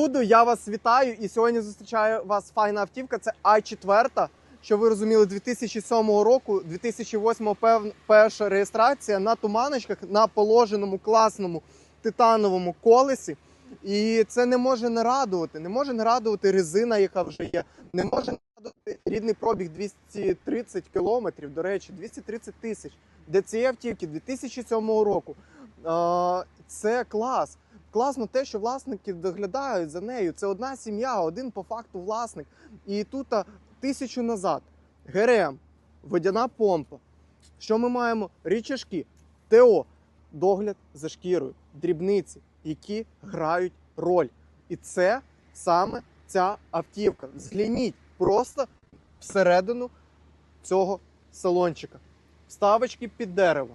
Буду, я вас вітаю і сьогодні зустрічаю вас файна автівка. Це i4, що ви розуміли, 2007 року, 2008 пев... перша реєстрація на туманочках на положеному класному титановому колесі. І це не може не радувати. Не може не радувати резина, яка вже є. Не може не радувати рідний пробіг 230 кілометрів. До речі, 230 тисяч. Де цієї автівки 2007 року. Це клас. Класно те, що власники доглядають за нею. Це одна сім'я, один по факту власник. І тут тисячу назад ГРМ, водяна помпа. Що ми маємо? Річашки, ТО, догляд за шкірою, дрібниці, які грають роль. І це саме ця автівка. Згляніть просто всередину цього салончика. Вставочки під дерево,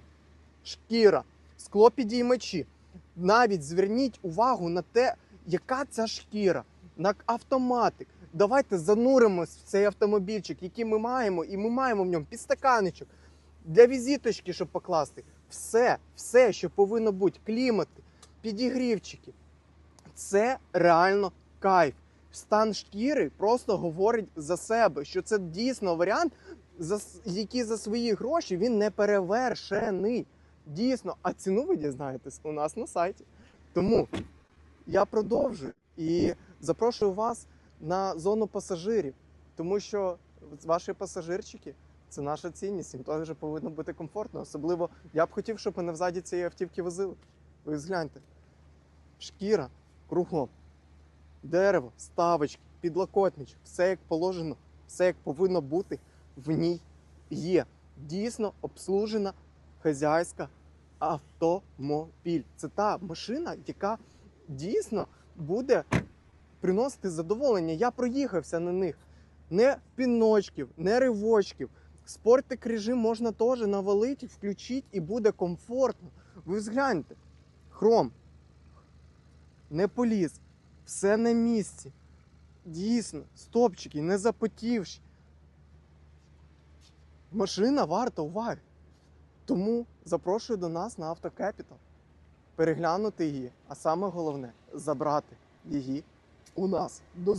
шкіра, склопідіймачі навіть зверніть увагу на те, яка ця шкіра, на автоматик. Давайте зануримось в цей автомобільчик, який ми маємо, і ми маємо в ньому підстаканечок для візиточки, щоб покласти. Все, все, що повинно бути, клімати, підігрівчики. Це реально кайф. Стан шкіри просто говорить за себе, що це дійсно варіант, який за свої гроші він не перевершений. Дійсно, а ціну ви дізнаєтесь у нас на сайті. Тому я продовжую і запрошую вас на зону пасажирів, тому що ваші пасажирчики це наша цінність, їм теж повинно бути комфортно. Особливо я б хотів, щоб мене взаді цієї автівки возили. Ви згляньте. Шкіра кругом, дерево, ставочки, підлокотничок, все як положено, все як повинно бути в ній є. Дійсно обслужена хазяйська автомобіль. Це та машина, яка дійсно буде приносити задоволення. Я проїхався на них. Не піночків, не ривочків. Спортик режим можна теж навалити, включити і буде комфортно. Ви згляньте. Хром. Не поліз. Все на місці. Дійсно, стопчики, не запотівші. Машина варта уваги. Тому запрошую до нас на Автокепітал. Переглянути її, а саме головне забрати її у нас. До